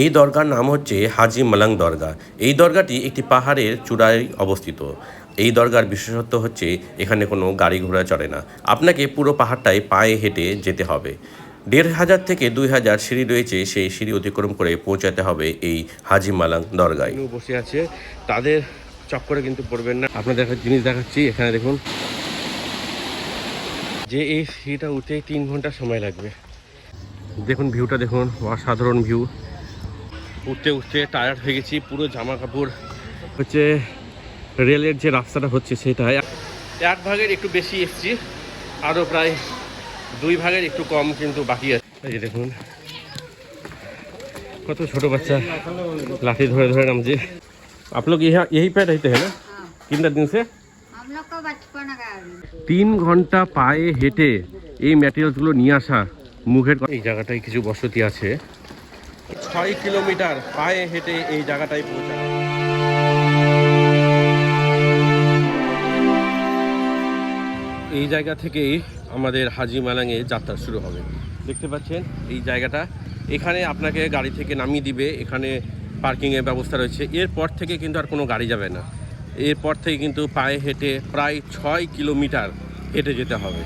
এই দরগার নাম হচ্ছে হাজি মালাং দরগা। এই দরগাটি একটি পাহাড়ের চূড়ায় অবস্থিত। এই দরগার বিশেষত্ব হচ্ছে এখানে কোনো গাড়ি ঘোড়া চড়ে না। আপনাকে পুরো পাহাড়টায় পায়ে হেঁটে যেতে হবে। দেড় হাজার থেকে দুই হাজার সিঁড়ি রয়েছে, সেই সিঁড়ি অতিক্রম করে পৌঁছাতে হবে এই হাজি মালাং দরগায়। বসে আছে, তাদের চক্করে কিন্তু পড়বেন না। আপনাদের একটা জিনিস দেখাচ্ছি, এখানে দেখুন। যে এই সিঁড়িটা উঠতে তিন ঘণ্টা সময় লাগবে। দেখুন, ভিউটা দেখুন, অসাধারণ ভিউ। উঠতে উঠতে টায়ার্ড হয়ে গেছি পুরো জামা কাপড় হচ্ছে রেলের যে রাস্তাটা হচ্ছে সেটা এক ভাগের একটু বেশি এসছি আরও প্রায় দুই ভাগের একটু কম কিন্তু বাকি আছে এই যে দেখুন কত ছোট বাচ্চা लाठी धरे धरे नामजे आप लोग यहाँ यही पे रहते हैं ना कितना दिन से हम लोग को बचपन का তিন ঘন্টা পায়ে হেঁটে এই ম্যাটেরিয়ালসগুলো নিয়ে আসা মুখের এই জায়গাটায় কিছু বসতি আছে ছয় কিলোমিটার পায়ে হেঁটে এই জায়গাটায় পৌঁছা এই জায়গা থেকেই আমাদের হাজি মালাঙে যাত্রা শুরু হবে। দেখতে পাচ্ছেন, এই জায়গাটা। এখানে আপনাকে গাড়ি থেকে নামিয়ে দিবে। এখানে পার্কিংয়ের ব্যবস্থা রয়েছে। এরপর থেকে কিন্তু আর কোনো গাড়ি যাবে না। এরপর থেকে কিন্তু পায়ে হেঁটে প্রায় ছয় কিলোমিটার হেঁটে যেতে হবে।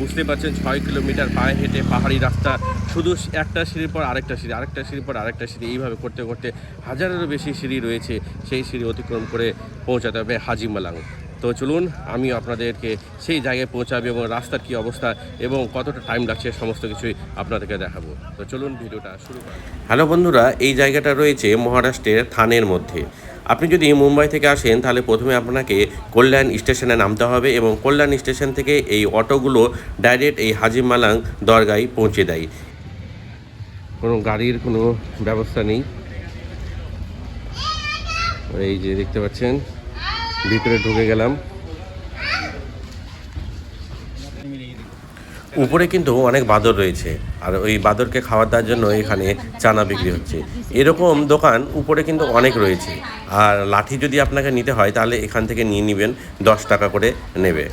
বুঝতে পারছেন, ছয় কিলোমিটার পায়ে হেঁটে পাহাড়ি রাস্তা, শুধু একটা সিঁড়ির পর আরেকটা সিঁড়ি, আরেকটা সিঁড়ির পর আরেকটা সিঁড়ি, এইভাবে করতে করতে হাজারেরও বেশি সিঁড়ি রয়েছে, সেই সিঁড়ি অতিক্রম করে পৌঁছাতে হবে হাজি মালাং। তো চলুন আমি আপনাদেরকে সেই জায়গায় পৌঁছাবে এবং রাস্তার কী অবস্থা এবং কতটা টাইম লাগছে, সমস্ত কিছুই আপনাদেরকে দেখাবো। তো চলুন, ভিডিওটা শুরু করা হ্যালো বন্ধুরা, এই জায়গাটা রয়েছে মহারাষ্ট্রের থানের মধ্যে। আপনি যদি মুম্বাই থেকে আসেন, তাহলে প্রথমে আপনাকে কল্যাণ স্টেশনে নামতে হবে এবং কল্যাণ স্টেশন থেকে এই অটোগুলো ডাইরেক্ট এই হাজিমালাং দরগায় পৌঁছে দেয়। কোনো গাড়ির কোনো ব্যবস্থা নেই। এই যে দেখতে পাচ্ছেন, ভিতরে ঢুকে গেলাম। উপরে কিন্তু অনেক বাদর রয়েছে আর ওই বাদরকে খাবার দেওয়ার জন্য এখানে চানা বিক্রি হচ্ছে এরকম দোকান উপরে কিন্তু অনেক রয়েছে আর লাঠি যদি আপনাকে নিতে হয় তাহলে এখান থেকে নিয়ে নেবেন দশ টাকা করে নেবে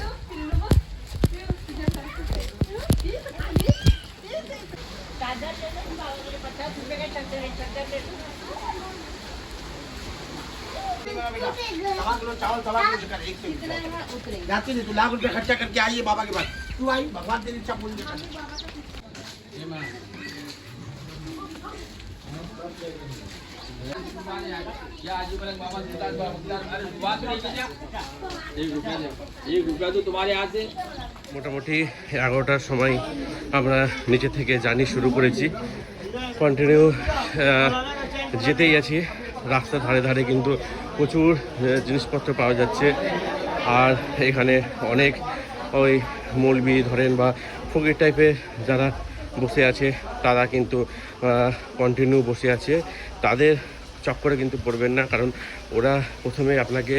सवा किलो चावल सवा किलो कर एक किलो जाती नहीं तू लाख रुपए खर्चा करके आई है बाबा के पास तू आई भगवान तेरी इच्छा पूरी कर एक रुपया तो तुम्हारे हाथ से মোটামুটি এগারোটার সময় আমরা নিচে থেকে জার্নি শুরু করেছি কন্টিনিউ যেতেই আছি রাস্তার ধারে ধারে কিন্তু প্রচুর আহ, জিনিসপত্র পাওয়া যাচ্ছে আর এখানে অনেক ওই মৌলবি ধরেন বা ফকির টাইপের যারা বসে আছে, তারা কিন্তু কন্টিনিউ বসে আছে। তাদের চক্করে কিন্তু পড়বেন না, কারণ ওরা প্রথমে আপনাকে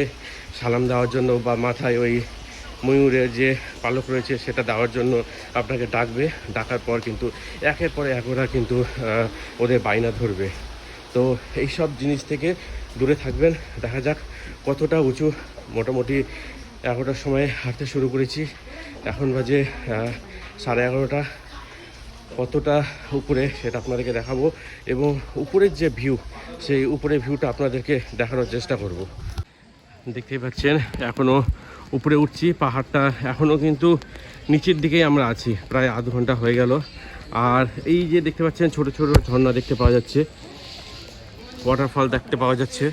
সালাম দেওয়ার জন্য বা মাথায় ওই ময়ূরের যে পালক রয়েছে, সেটা দেওয়ার জন্য আপনাকে ডাকবে। ডাকার পর কিন্তু, একের পর এক ওরা কিন্তু ওদের বায়না ধরবে। তো এই সব জিনিস থেকে দূরে থাকবেন। দেখা যাক কতটা উঁচু, মোটামুটি এগারোটার সময় হাঁটতে শুরু করেছি। এখন বাজে সাড়ে এগারোটা। কতটা উপরে সেটা আপনাদেরকে দেখাবো এবং উপরের যে ভিউ সেই উপরের ভিউটা আপনাদেরকে দেখানোর চেষ্টা করব। দেখতেই পাচ্ছেন এখনও উপরে উঠছি, পাহাড়টা এখনও কিন্তু নিচের দিকেই আমরা আছি, প্রায় আধ ঘণ্টা হয়ে গেল। আর এই যে দেখতে পাচ্ছেন, ছোট ছোট ঝর্ণা দেখতে পাওয়া যাচ্ছে ওয়াটারফল দেখতে পাওয়া যাচ্ছে।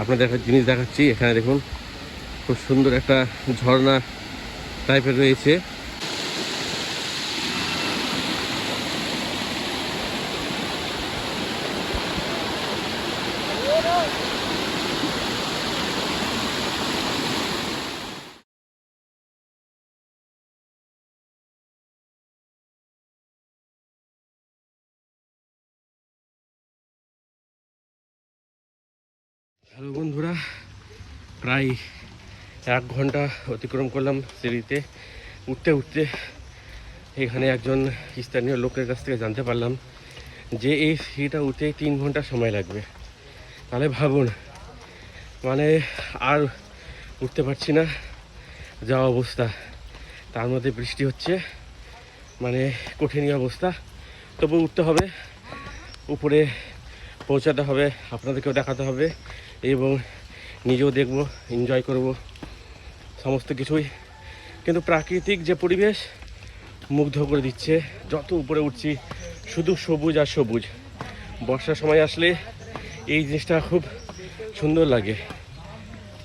আপনাদের একটা জিনিস দেখাচ্ছি, এখানে দেখুন। খুব সুন্দর একটা ঝর্ণা টাইপের রয়েছে। হ্যালো বন্ধুরা প্রায় এক ঘণ্টা অতিক্রম করলাম সিঁড়িতে। উঠতে উঠতে এখানে একজন স্থানীয় লোকের কাছ থেকে জানতে পারলাম যে এই সিঁড়িটা উঠতে তিন ঘণ্টা সময় লাগবে। তাহলে ভাবুন মানে আর উঠতে পারছি না, যা অবস্থা। তার মধ্যে বৃষ্টি হচ্ছে মানে কঠিনই অবস্থা। তবু উঠতে হবে, উপরে পৌঁছাতে হবে, আপনাদেরকেও দেখাতে হবে এবং নিজেও দেখব এনজয় করব। সমস্ত কিছুই। কিন্তু প্রাকৃতিক যে পরিবেশ মুগ্ধ করে দিচ্ছে, যত উপরে উঠছি, শুধু সবুজ আর সবুজ। বর্ষার সময় আসলে এই জিনিসটা খুব সুন্দর লাগে।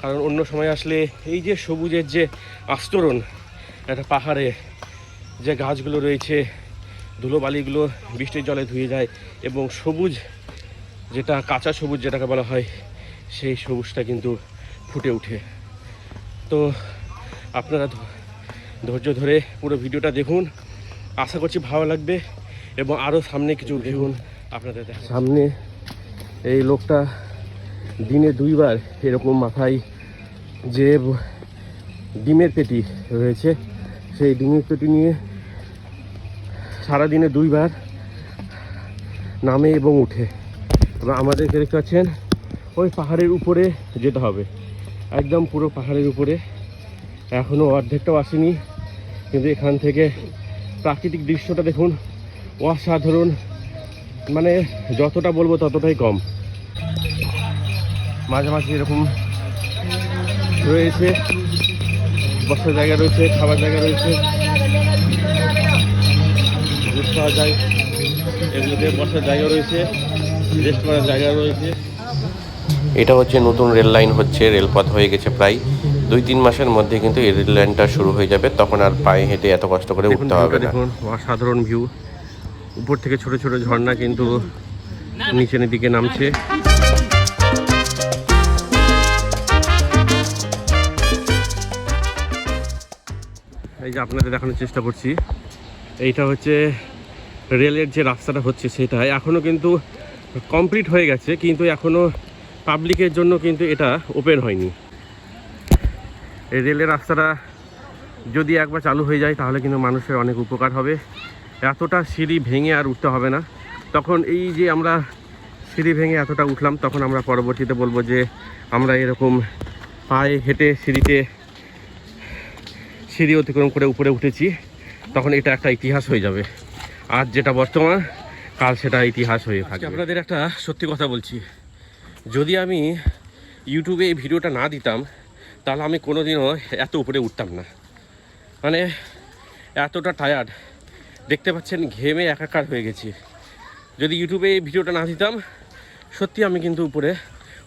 কারণ অন্য সময় আসলে এই যে সবুজের যে আস্তরণ, একটা পাহাড়ে যে গাছগুলো রয়েছে, ধুলোবালিগুলো বৃষ্টির জলে ধুয়ে যায় এবং সবুজ যেটা কাঁচা সবুজ যেটাকে বলা হয়, সেই সবুজটা কিন্তু ফুটে ওঠে। তো আপনারা ধৈর্য ধরে পুরো ভিডিওটা দেখুন। আশা করছি ভালো লাগবে এবং আরও সামনে কিছু দেখুন আপনাদের সামনে এই লোকটা দিনে দুইবার এরকম মাথায় যে ডিমের পেটি রয়েছে সেই ডিমের পেটি নিয়ে সারাদিনে দুইবার নামে এবং উঠে। এবং আমাদেরকে দেখতে পাচ্ছেন ওই পাহাড়ের উপরে যেতে হবে। একদম পুরো পাহাড়ের উপরে। এখনও অর্ধেকটাও আসেনি। কিন্তু এখান থেকে প্রাকৃতিক দৃশ্যটা দেখুন, অসাধারণ। মানে যতটা বলব ততটাই কম। মাঝে মাঝে এরকম রয়েছে। বসার জায়গা রয়েছে, খাবার জায়গা রয়েছে। যায়। এগুলোতে বসার জায়গা রয়েছে রেস্ট করার জায়গা রয়েছে। এটা হচ্ছে নতুন রেল লাইন হচ্ছে রেলপথ হয়ে গেছে প্রায়। দুই তিন মাসের মধ্যে কিন্তু এই রেল লাইনটা শুরু হয়ে যাবে তখন আর পায়ে হেঁটে এত কষ্ট করে উঠতে হবে না। অসাধারণ ভিউ। উপর থেকে ছোট ছোট ঝর্ণা কিন্তু নিচের দিকে নামছে। এই যে আপনাদের দেখানোর চেষ্টা করছি এইটা হচ্ছে রেলের যে রাস্তাটা হচ্ছে সেটা এখনও কিন্তু কমপ্লিট হয়ে গেছে কিন্তু এখনও পাবলিকের জন্য কিন্তু এটা ওপেন হয়নি। এই রেলের রাস্তাটা যদি একবার চালু হয়ে যায় তাহলে কিন্তু মানুষের অনেক উপকার হবে। এতটা সিঁড়ি ভেঙে আর উঠতে হবে না। তখন এই যে আমরা সিঁড়ি ভেঙে এতটা উঠলাম তখন আমরা পরবর্তীতে বলব যে আমরা এরকম পায়ে হেঁটে সিঁড়িতে সিঁড়ি অতিক্রম করে উপরে উঠেছি তখন এটা একটা ইতিহাস হয়ে যাবে। আজ যেটা বর্তমান কাল সেটা ইতিহাস হয়ে থাকে আপনাদের একটা সত্যি কথা বলছি। যদি আমি ইউটিউবে এই ভিডিওটা না দিতাম, তাহলে আমি কোনোদিনও এত উপরে উঠতাম না। মানে এতটা টায়ার্ড দেখতে পাচ্ছেন, ঘেমে একাকার হয়ে গেছি। যদি ইউটিউবে এই ভিডিওটা না দিতাম, সত্যি আমি কিন্তু উপরে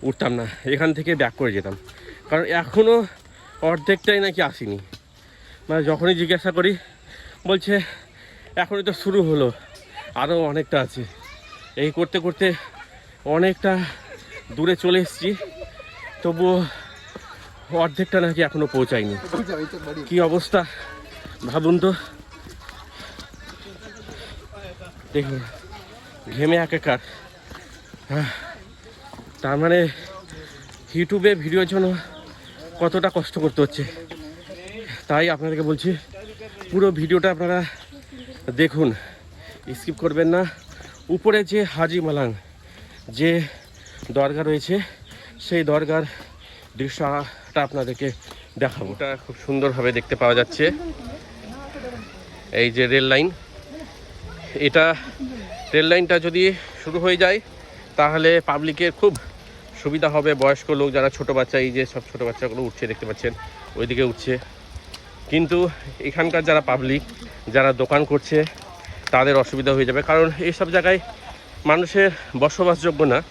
উঠতাম না। এখান থেকে ব্যাক করে যেতাম। কারণ এখনও অর্ধেকটাই নাকি আসেনি। মানে যখনই জিজ্ঞাসা করি, বলছে, এখনই তো শুরু হলো। আরও অনেকটা আছে। এই করতে করতে অনেকটা দূরে চলে এসেছি। তবুও অর্ধেকটা নাকি এখনও পৌঁছায়নি। কি অবস্থা? ভাবুন তো। দেখুন, ঘেমে একাকার। তার মানে ইউটিউবে ভিডিওর জন্য কতটা কষ্ট করতে হচ্ছে? তাই আপনাদেরকে বলছি, পুরো ভিডিওটা আপনারা দেখুন। স্কিপ করবেন না। উপরে যে হাজি মালাং যে দরগা রয়েছে। সেই দরগার দৃশ্যটা আপনাদেরকে দেখাবো। ওটা খুব সুন্দরভাবে দেখতে পাওয়া যাচ্ছে। এই যে রেল লাইন। এটা রেল লাইনটা যদি শুরু হয়ে যায়, তাহলে পাবলিকের খুব সুবিধা হবে। বয়স্ক লোক, যারা ছোট বাচ্চা, এই যে সব ছোট বাচ্চাগুলো উঠছে, দেখতে পাচ্ছেন, ওইদিকে উঠছে। কিন্তু এখানকার যারা পাবলিক, যারা দোকান করছে, তাদের অসুবিধা হয়ে যাবে। কারণ এইসব জায়গায় মানুষের বসবাসযোগ্য না।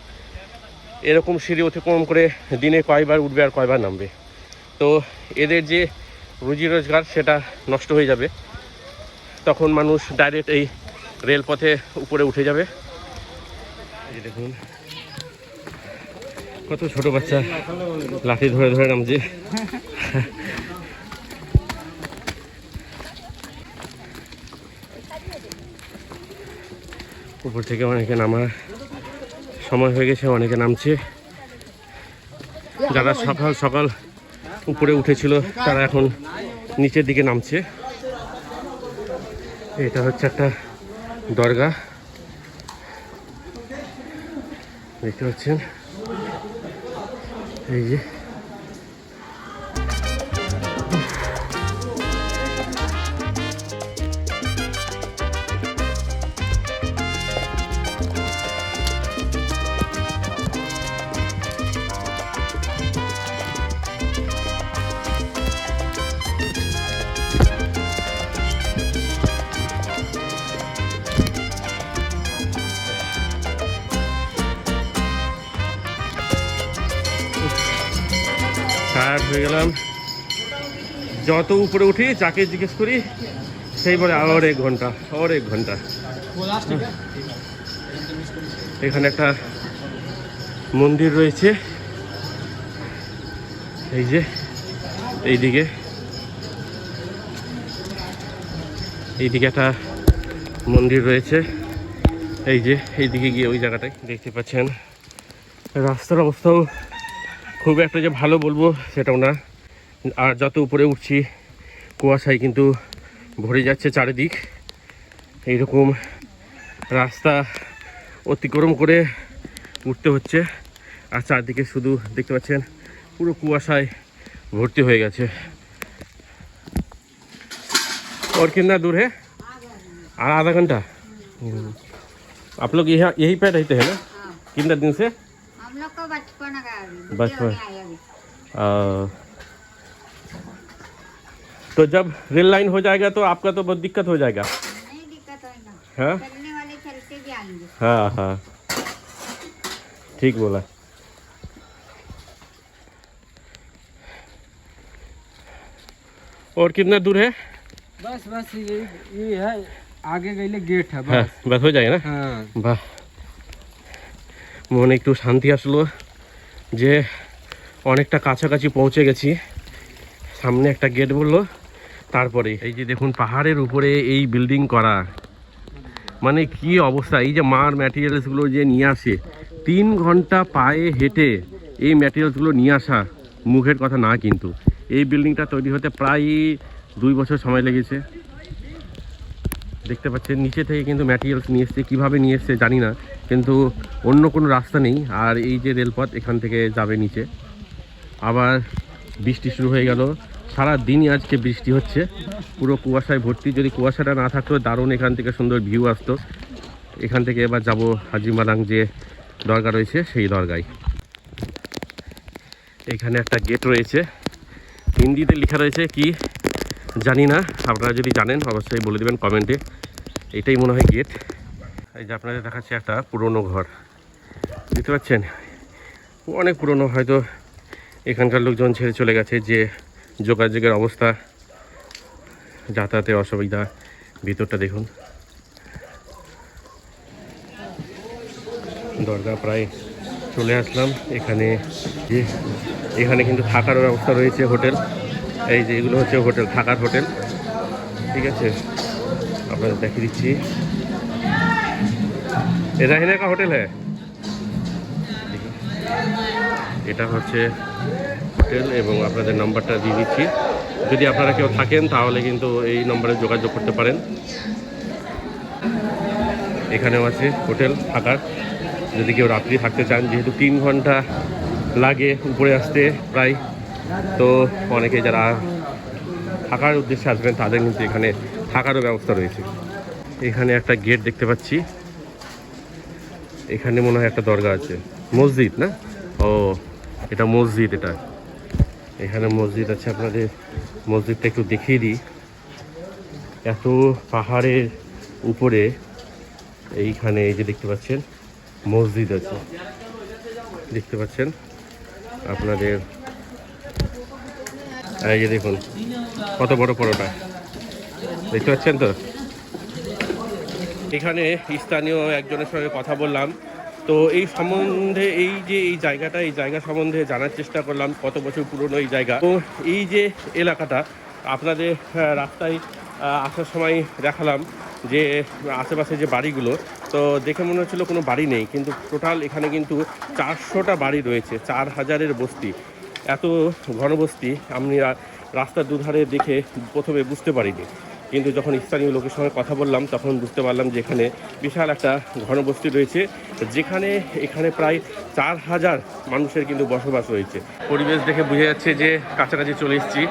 এরকম সিঁড়ি অতিক্রম করে দিনে কয়বার উঠবে আর কয়বার নামবে। তো এদের যে রুজি রোজগার, সেটা নষ্ট হয়ে যাবে। তখন মানুষ ডাইরেক্ট এই রেলপথে উপরে উঠে যাবে। দেখুন, কত ছোট বাচ্চা। লাঠি ধরে ধরে নামছে। উপর থেকে অনেকে নামার সময় হয়ে গেছে, অনেকে নামছে। যারা সকাল সকাল উপরে উঠেছিল, তারা এখন নিচের দিকে নামছে। এটা হচ্ছে একটা দরগা। দেখতে পাচ্ছেন? এই যে। হয়ে গেলাম। যত উপরে উঠি, যাকে জিজ্ঞেস করি, সেই বলে, আর এক ঘণ্টা, আর এক ঘণ্টা। এখানে একটা মন্দির রয়েছে। এই যে, এইদিকে। এইদিকে একটা মন্দির রয়েছে। এই যে, এইদিকে গিয়ে ওই জায়গাটায় দেখতে পাচ্ছেন। রাস্তার অবস্থাও খুব একটা যে ভালো বলবো সেটাও না আর যত উপরে উঠছি কুয়াশায় কিন্তু ভরে যাচ্ছে চারিদিক এইরকম রাস্তা অতিক্রম করে উঠতে হচ্ছে আর চারদিকে শুধু দেখতে পাচ্ছেন পুরো কুয়াশায় ভর্তি হয়ে গেছে और कितना दूर है और आधा घंटा हम्म। आप लोग यहाँ यहीं पे रहते हैं ना हाँ कितना दिन से हम लोग को बचपन का बचपन। तो जब रेल लाइन हो जाएगा तो आपका तो बहुत दिक्कत हो जाएगा। नहीं दिक्कत हाँ? चलने वाले चलते भी आएँगे। हाँ हाँ। ठीक बोला। और कितना दूर है? बस बस ये ये है आगे गईले गेट है बस हाँ बस। बस हो जाएगा ना? हाँ। মনে একটু শান্তি আসলো যে অনেকটা কাছাকাছি পৌঁছে গেছি। সামনে একটা গেট বলল, তারপরে এই যে দেখুন পাহাড়ের উপরে এই বিল্ডিং করা। মানে কি অবস্থা, এই যে মার ম্যাটেরিয়ালসগুলো যে নিয়ে আসে, তিন ঘণ্টা পায়ে হেঁটে এই ম্যাটেরিয়ালসগুলো নিয়ে আসা মুখের কথা না কিন্তু। এই বিল্ডিংটা তৈরি হতে প্রায় দুই বছর সময় লেগেছে। দেখতে পাচ্ছেন, নিচে থেকে কিন্তু ম্যাটেরিয়ালস নিয়ে এসছে, কীভাবে নিয়ে এসছে জানি না। কিন্তু অন্য কোনো রাস্তা নেই। আর এই যে রেলপথ এখান থেকে যাবে নিচে। আবার বৃষ্টি শুরু হয়ে গেল। সারা দিনই আজকে বৃষ্টি হচ্ছে। পুরো কুয়াশায় ভর্তি। যদি কুয়াশাটা না থাকতো, দারুণ এখান থেকে সুন্দর ভিউ আসতো। এখান থেকে এবার যাব হাজিমালাং যে দরগা রয়েছে, সেই দরগায়। এখানে একটা গেট রয়েছে। হিন্দিতে লেখা রয়েছে কি, জানি না। আপনারা যদি জানেন, অবশ্যই বলে দেবেন কমেন্টে। এটাই মনে হয় গেট। এই যে আপনাদের দেখাচ্ছে একটা পুরনো ঘর। দেখতে পাচ্ছেন? অনেক পুরনো, হয়তো এখানকার লোকজন ছেড়ে চলে গেছে যে যোগাযোগের অবস্থা যাতায়াতের অসুবিধা, ভিতরটা দেখুন। দরগা প্রায় চলে আসলাম। এখানে যে, এখানে কিন্তু থাকার ব্যবস্থা রয়েছে হোটেল। এই যে এগুলো হচ্ছে হোটেল, থাকার হোটেল। ঠিক আছে? আপনাদের দেখিয়ে দিচ্ছি। এটা হিনে কা হোটেল হ্যাঁ এটা হচ্ছে হোটেল এবং আপনাদের নাম্বারটা দিয়ে দিচ্ছি। যদি আপনারা কেউ থাকেন, তাহলে কিন্তু এই নম্বরে যোগাযোগ করতে পারেন। এখানেও আছে হোটেল থাকার। যদি কেউ রাত্রি থাকতে চান, যেহেতু তিন ঘণ্টা লাগে উপরে আসতে প্রায়, তো অনেকে যারা থাকার উদ্দেশ্যে আসবেন, তাদের কিন্তু এখানে থাকারও ব্যবস্থা রয়েছে। এখানে একটা গেট দেখতে পাচ্ছি। এখানে মনে হয় একটা দরগা আছে। মসজিদ, না? ও, এটা মসজিদ এটা। এখানে মসজিদ আছে আপনাদের। মসজিদটা একটু দেখিয়ে দিই। এত পাহাড়ের উপরে এইখানে এই যে দেখতে পাচ্ছেন, মসজিদ আছে। দেখতে পাচ্ছেন? আপনাদের এই যে দেখুন, কত বড় পরোটা। দেখতে পাচ্ছেন তো? এখানে স্থানীয় একজনের সঙ্গে কথা বললাম। তো এই সম্বন্ধে, এই যে এই জায়গাটা, এই জায়গা সম্বন্ধে জানার চেষ্টা করলাম, কত বছর পুরনো এই জায়গা। তো এই যে এলাকাটা, আপনাদের রাস্তায় আসার সময় দেখালাম যে আশেপাশে যে বাড়িগুলো, তো দেখে মনে হচ্ছিল কোনো বাড়ি নেই, কিন্তু টোটাল এখানে কিন্তু চারশোটা বাড়ি রয়েছে, চার হাজারের বস্তি। এত ঘনবস্তি রা- রাস্তার দুধারে দেখে প্রথমে বুঝতে পারিনি। কিন্তু যখন স্থানীয় লোকের সঙ্গে কথা বললাম, তখন বুঝতে পারলাম যে এখানে বিশাল একটা ঘনবস্তি রয়েছে, যেখানে এখানে প্রায় চার হাজার মানুষের কিন্তু বসবাস রয়েছে। পরিবেশ দেখে বুঝে যাচ্ছে যে কাছাকাছি চলে এসেছি।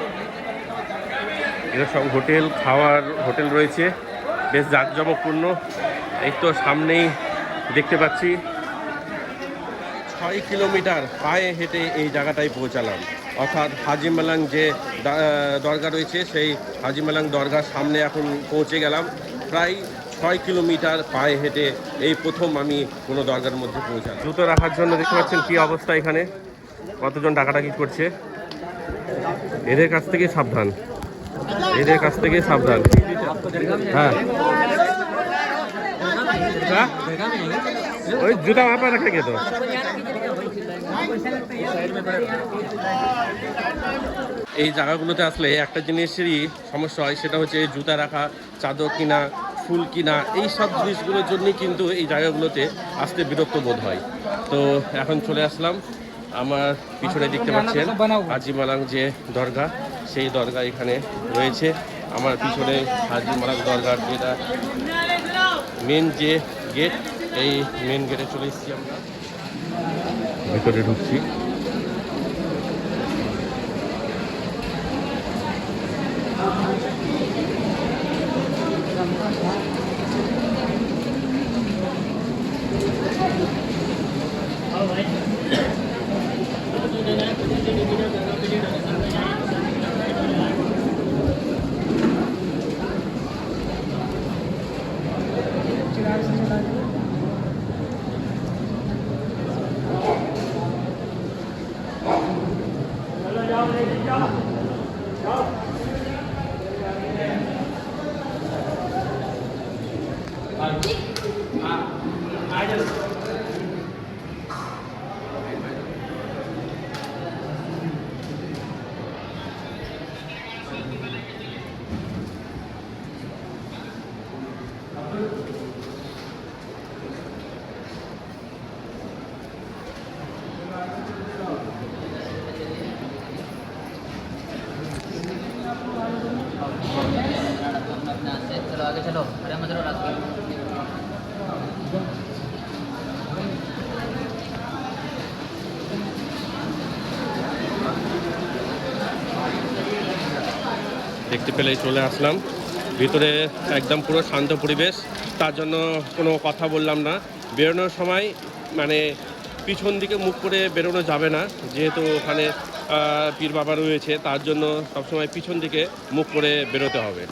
এটা সব হোটেল, খাওয়ার হোটেল রয়েছে, বেশ জাঁকজমকপূর্ণ। এই তো সামনেই দেখতে পাচ্ছি ছয় কিলোমিটার পায়ে হেঁটে এই জায়গাটায় পৌঁছালাম। অর্থাৎ হাজিমালাং যে দরগা রয়েছে সেই হাজিমালাং দরগার সামনে এখন পৌঁছে গেলাম। প্রায় ছয় কিলোমিটার পায়ে হেঁটে এই প্রথম আমি কোনো দরগার মধ্যে পৌঁছালাম। জুতো রাখার জন্য দেখতে পাচ্ছেন কী অবস্থা এখানে? কতজন ডাকাডাকি করছে? এদের কাছ থেকে সাবধান। এদের কাছ থেকে সাবধান। হ্যাঁ। হ্যাঁ? ওই জুতা মাপা রাখে কে তো এই জায়গাগুলোতে আসলে একটা জিনিসেরই সমস্যা হয়, সেটা হচ্ছে জুতা রাখা, চাদর কিনা, ফুল কিনা, এই সব জিনিসগুলোর জন্যই কিন্তু এই জায়গাগুলোতে আসতে বিরক্ত বোধ হয়। তো এখন চলে আসলাম, আমার পিছনে দেখতে পাচ্ছেন হাজি মালাং যে দরগা, সেই দরগা এখানে রয়েছে। আমার পিছনে হাজি মালাং দরগার যেটা মেন যে গেট এই মেন গেটে চলে এসেছি আমরা। ভিতরে ঢুকছি। Amen. দেখতে পেলেই চলে আসলাম। ভিতরে একদম পুরো শান্ত পরিবেশ, তার জন্য কোনো কথা বললাম না। বেরোনোর সময় মানে পিছন দিকে মুখ করে বেরোনো যাবে না, যেহেতু ওখানে পীর বাবা রয়েছে, তার জন্য সবসময় পিছন দিকে মুখ করে বেরোতে হবে।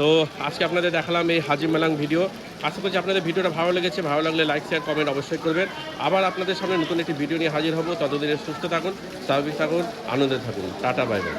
তো আজকে আপনাদের দেখালাম এই হাজি মেলাং ভিডিও। আশা করছি আপনাদের ভিডিওটা ভালো লেগেছে, ভালো লাগলে লাইক শেয়ার কমেন্ট অবশ্যই করবেন। আবার আপনাদের সামনে নতুন একটি ভিডিও নিয়ে হাজির হব। ততদিনে সুস্থ থাকুন, স্বাভাবিক থাকুন, আনন্দে থাকুন। Tata bye bye